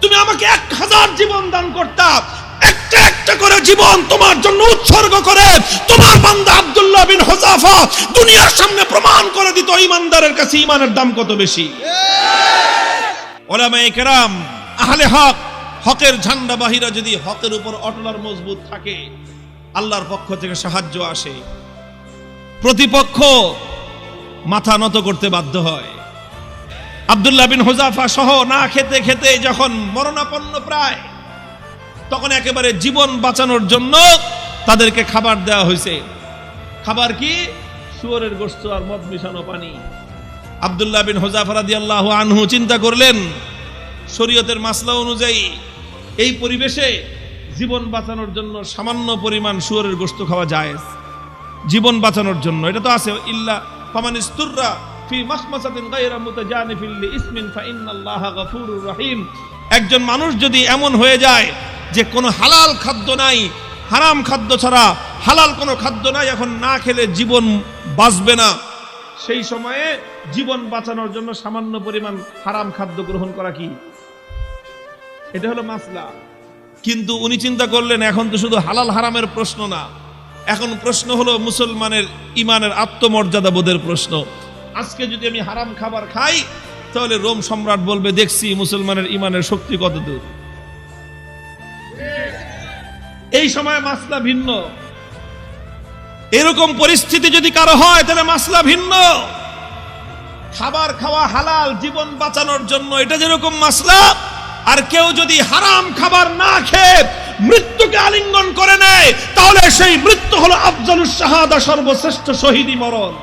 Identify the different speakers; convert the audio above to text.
Speaker 1: তুমি আমাকে এক হাজার জীবন দান করতা। একটা একটা করে জীবন তোমার জন্য উৎসর্গ করে। তোমার বান্দা আব্দুল্লাহ বিন হোজাফা দুনিয়ার সামনে প্রমাণ করে দিত ইমানদারের কাছে ইমানের দাম কত বেশি। ওলামায়ে কেরাম, আহলে হক, হকের ঝান্ডা বাহিরা যদি হকের উপর অটল আর মজবুত থাকে, আল্লাহর পক্ষ থেকে সাহায্য আসে। প্রতিপক্ষ মাথা নত করতে বাধ্য হয়। আব্দুল্লাহ বিন হোজাফা সহ না খেতে খেতে যখন মরণাপন্ন প্রায়, তখন একেবারে জীবন বাঁচানোর জন্য তাদেরকে খাবার দেওয়া হয়েছে। খাবার কি? শুয়োরের গোস্ত আর মদ মিশানো পানি। আব্দুল্লাহ বিন হোজাফা রাদিয়াল্লাহু আনহু চিন্তা করলেন, শরীয়তের মাসলা অনুযায়ী এই পরিবেশে জীবন বাঁচানোর জন্য সামান্য পরিমাণ শুয়োরের গোস্ত খাওয়া যায় জীবন বাঁচানোর জন্য, এটা তো আছে, ইল্লা ফামানিস্তুররা ফি মাখমাসাতিন গায়রা মুতাজানিফিল লিইসমিন ফাইন্নাল্লাহা গফুরুর রহিম। একজন মানুষ যদি এমন হয়ে যায় যে কোনো হালাল খাদ্য নাই, হারাম খাদ্য ছাড়া হালাল কোনো খাদ্য নাই, এখন না খেলে জীবন বাঁচবে না। সেই সময়ে জীবন বাঁচানোর জন্য সামান্য পরিমাণ হারাম খাদ্য গ্রহণ করা কি? এটা হলো মাসলা। কিন্তু উনি চিন্তা করলেন, এখন তো শুধু হালাল হারামের প্রশ্ন না। এখন প্রশ্ন হলো মুসলমানের ইমানের আত্মমর্যাদা বোধের প্রশ্ন। আজকে যদি আমি হারাম খাবার খাই, তাহলে রোম সম্রাট বলবে, দেখছি মুসলমানের ইমানের শক্তি কত দূর এই সময় মাসলা ভিন্ন। এরকম পরিস্থিতি যদি কারও হয়, তাহলে মাসলা ভিন্ন। খাবার খাওয়া হালাল, জীবন বাঁচানোর জন্য এটা যেরকম মাসলা, আর কেউ যদি হারাম খাবার না খেয়ে মৃত্যুকে আলিঙ্গন করে নেয়, তাহলে সেই মৃত্যু হলো আফজালুস শাহাদা সর্বশ্রেষ্ঠ শহীদি মরণ।